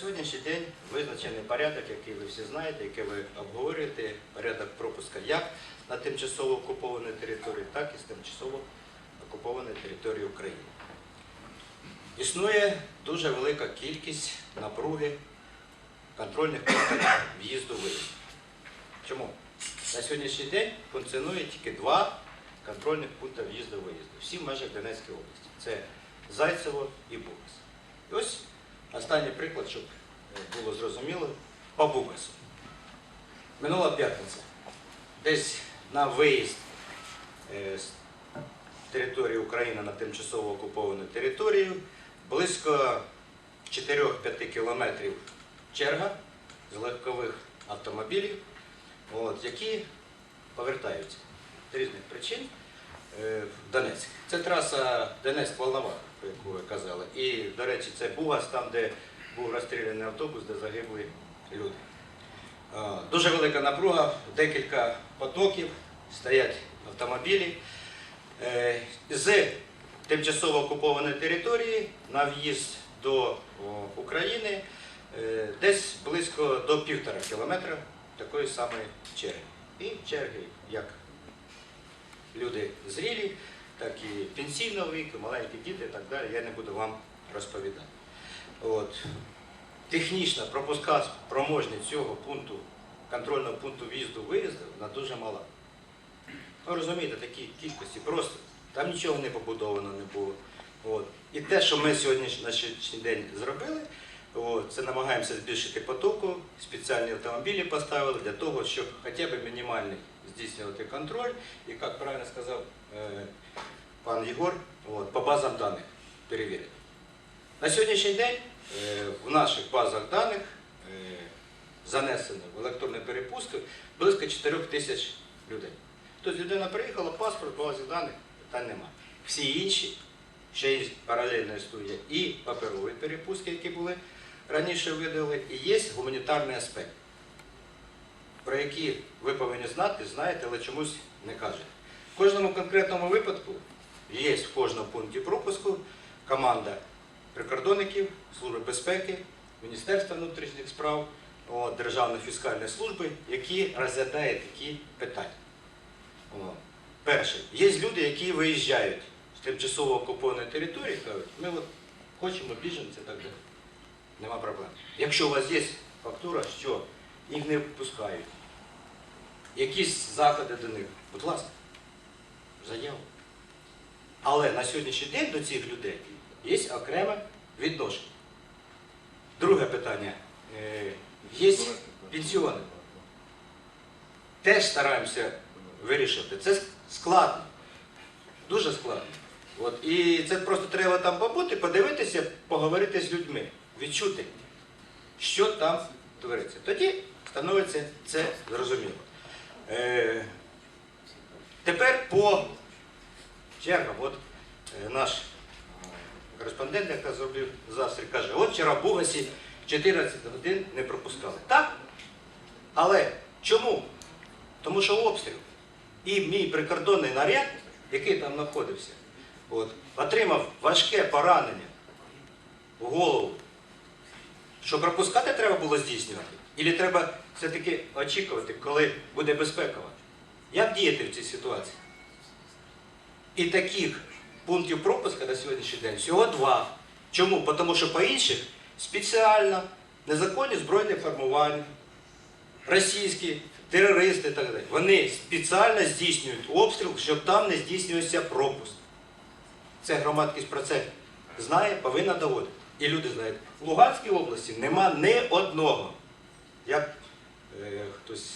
сьогоднішній день визначений порядок, який ви всі знаєте, який ви обговорюєте, порядок пропуска як на тимчасово окупованій території, так і з тимчасово окупованої території України. Існує дуже велика кількість напруги контрольних пунктів в'їзду виїзду. Чому? На сьогоднішній день функціонує тільки два контрольних пункти в'їзду виїзду. Всі в межах Донецької області. Це Зайцево і Бугас. І ось останній приклад, щоб е, було зрозуміло, по Бугасу. Минула п'ятниця. Десь на виїзд е, з території України на тимчасово окуповану територію близько 4-5 кілометрів черга з легкових автомобілів, от, які повертаються з різних причин Донецьк. Це траса Донецьк-Волноваха, про яку ви казали. І, до речі, це Бугас, там, де був розстріляний автобус, де загибли люди. Е, Дуже велика напруга, декілька потоків, стоять автомобілі. Е, З тимчасово окупованої території на в'їзд до України е, десь близько до півтора кілометра такої самої черги. І черги як люди зрілі, так і пенсійного віку, маленькі діти і так далі, я не буду вам розповідати. От. Технічна пропуска спроможність цього пункту, контрольного пункту в'їзду-виїзду, вона дуже мала. Ви розумієте, такі кількості просто. Там нічого не побудовано не було. От. І те, що ми сьогодні на сьогоднішній день зробили, от, це намагаємося збільшити потоку, спеціальні автомобілі поставили для того, щоб хоча б мінімальний здійснювати контроль, і, як правильно сказав е, пан Єгор, от, по базам даних перевірити. На сьогоднішній день е, в наших базах даних е, занесено в електронну перепустку близько 4 тисяч людей. Тобто людина приїхала, паспорт, базі даних, питань немає. Всі інші, ще є паралельна історія, і паперові перепустки, які були раніше видали, і є гуманітарний аспект, про які ви повинні знати, знаєте, але чомусь не кажете. В кожному конкретному випадку є в кожному пункті пропуску команда прикордонників, Служби безпеки, Міністерства внутрішніх справ, Державної фіскальної служби, які розглядають такі питання. Перше, є люди, які виїжджають з тимчасово окупованої території, кажуть, ми от хочемо біженці так далі. Нема проблем. Якщо у вас є фактура, що їх не впускають, якісь заходи до них, будь ласка, заяву. Але на сьогоднішній день до цих людей є окреме відношення. Друге питання. Е, Є пенсіони. Теж стараємося вирішити. Це складно. Дуже складно. От. І це просто треба там побути, подивитися, поговорити з людьми, відчути, що там твориться. Тоді становиться це зрозуміло. Е, тепер по чергам. От е, наш е, кореспондент, який зробив застрій, каже, от вчора в Бугасі 14 годин не пропускали. Так? Але чому? Тому що обстріл. І мій прикордонний наряд, який там знаходився, от, отримав важке поранення в голову. Що пропускати треба було здійснювати? Ілі треба все-таки очікувати, коли буде безпекова? Як діяти в цій ситуації? І таких пунктів пропуска на сьогоднішній день всього два. Чому? Тому що по інших спеціально незаконні збройні формування, російські терористи і так далі. Вони спеціально здійснюють обстріл, щоб там не здійснювався пропуск. Це громадськість про це знає, повинна доводити. І люди знають, в Луганській області нема ні одного. Е, хтось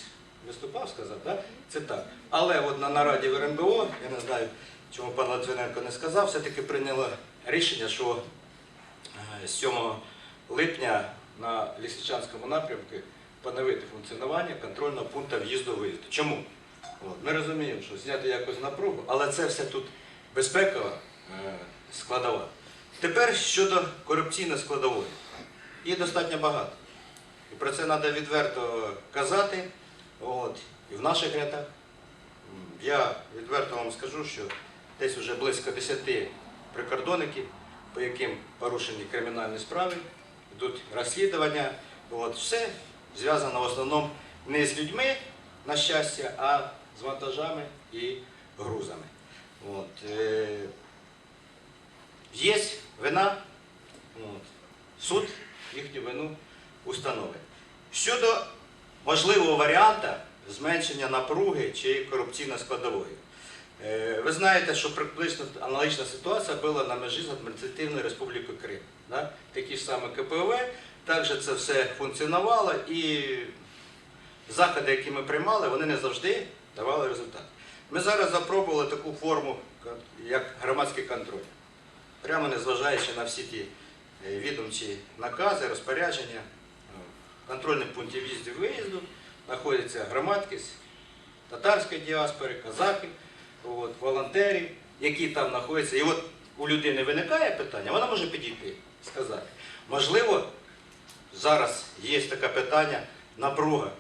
виступав, сказав, да? це так. Але от на нараді в РНБО, я не знаю, чому пан Латвиненко не сказав, все-таки прийняло рішення, що е, 7 липня на Лісичанському напрямку поновити функціонування контрольного пункту в'їзду-виїзду. Чому? От, ми розуміємо, що зняти якось напругу, але це все тут безпекова е, складова. Тепер щодо корупційної складової. Її достатньо багато. І про це треба відверто казати. От, і в наших рядах. Я відверто вам скажу, що десь вже близько 10 прикордонників, по яким порушені кримінальні справи йдуть розслідування. От, все зв'язано в основному не з людьми, на щастя, а з вантажами і грузами. От, е, є вина, от, суд їхню вину установить. Щодо можливого варіанта зменшення напруги чи корупційної складової. Е, Ви знаєте, що приблизно аналогічна ситуація була на межі з адміністративною республікою Крим. Такі ж саме КПВ, також це все функціонувало і заходи, які ми приймали, вони не завжди давали результат. Ми зараз запробували таку форму, як громадський контроль. Прямо незважаючи на всі ті е, відомчі накази, розпорядження, контрольних пунктів в'їзду і виїзду знаходиться громадськість татарської діаспори, казахів, от, волонтерів, які там знаходяться. І от у людини виникає питання, вона може підійти, сказати. Можливо, зараз є таке питання, напруга.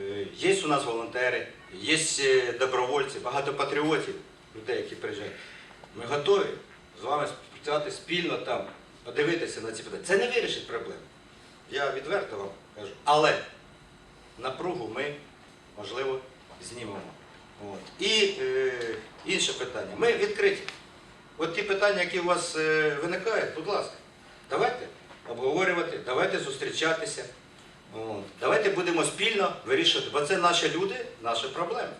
Е, Є у нас волонтери, є е, добровольці, багато патріотів, людей, які приїжджають. Ми готові з вами спрацювати спільно там, подивитися на ці питання. Це не вирішить проблему. Я відверто вам кажу. Але напругу ми, можливо, знімемо. От. І е, інше питання. Ми відкриті. От ті питання, які у вас е, виникають, будь ласка, давайте обговорювати, давайте зустрічатися. От. Давайте будемо спільно вирішувати, бо це наші люди, наші проблеми.